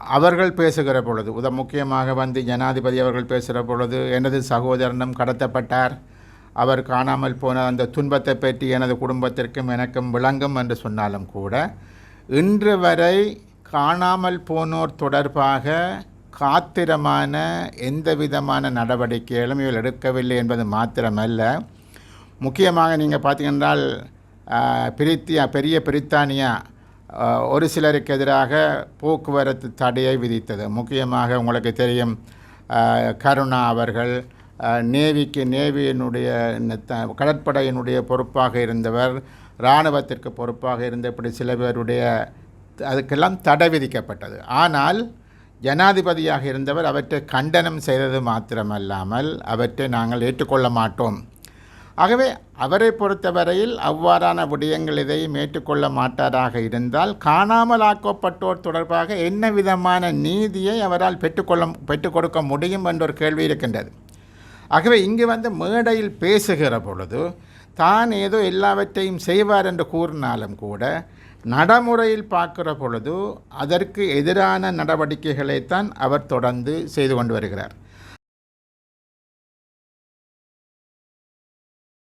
அவர்கள் பேசுகிற பொழுது உத முக்கியமாக வந்து ஜனாதிபதி அவர்கள் பேசுகிற பொழுது எனது சகோதரனும் கடத்தப்பட்டார். அவர் காணாமல் போன அந்த துன்பத்தை பற்றி எனது குடும்பத்திற்கும் எனக்கும் விளங்கும் என்று சொன்னாலும் கூட இன்று வரை காணாமல் போனோர் தொடர்பாக காத்திரமான எந்த விதமான நடவடிக்கைகளும் இவள் எடுக்கவில்லை என்பது மாத்திரமல்ல. முக்கியமாக நீங்கள் பார்த்தீங்கன்றால் பிரித்தியா பெரிய பிரித்தானியா ஒரு சிலருக்கு எதிராக போக்குவரத்து தடையை விதித்தது. முக்கியமாக உங்களுக்கு தெரியும் கருணா அவர்கள் நேவிக்கு நேவியினுடைய த- கடற்படையினுடைய பொறுப்பாக இருந்தவர் இராணுவத்திற்கு பொறுப்பாக இருந்த இப்படி சில பேருடைய அதுக்கெல்லாம் தடை விதிக்கப்பட்டது. ஆனால் ஜனாதிபதியாக இருந்தவர் அவற்றை கண்டனம் செய்தது மாத்திரமல்லாமல் அவற்றை நாங்கள் ஏற்றுக்கொள்ள மாட்டோம். ஆகவே அவரை பொறுத்தவரையில் அவ்வாறான விடயங்கள் இதையும் ஏற்றுக்கொள்ள மாட்டாராக இருந்தால் காணாமல் ஆக்கப்பட்டோர் தொடர்பாக என்ன விதமான நீதியை அவரால் பெற்றுக்கொள்ள பெற்றுக் கொடுக்க முடியும் என்ற ஒரு கேள்வி இருக்கின்றது. ஆகவே இங்கு வந்து மேடையில் பேசுகிற பொழுது தான் ஏதோ எல்லாவற்றையும் செய்வார் என்று கூறினாலும் கூட நடைமுறையில் பார்க்கிற பொழுது அதற்கு எதிரான நடவடிக்கைகளைத்தான் அவர் தொடர்ந்து செய்து கொண்டு வருகிறார்.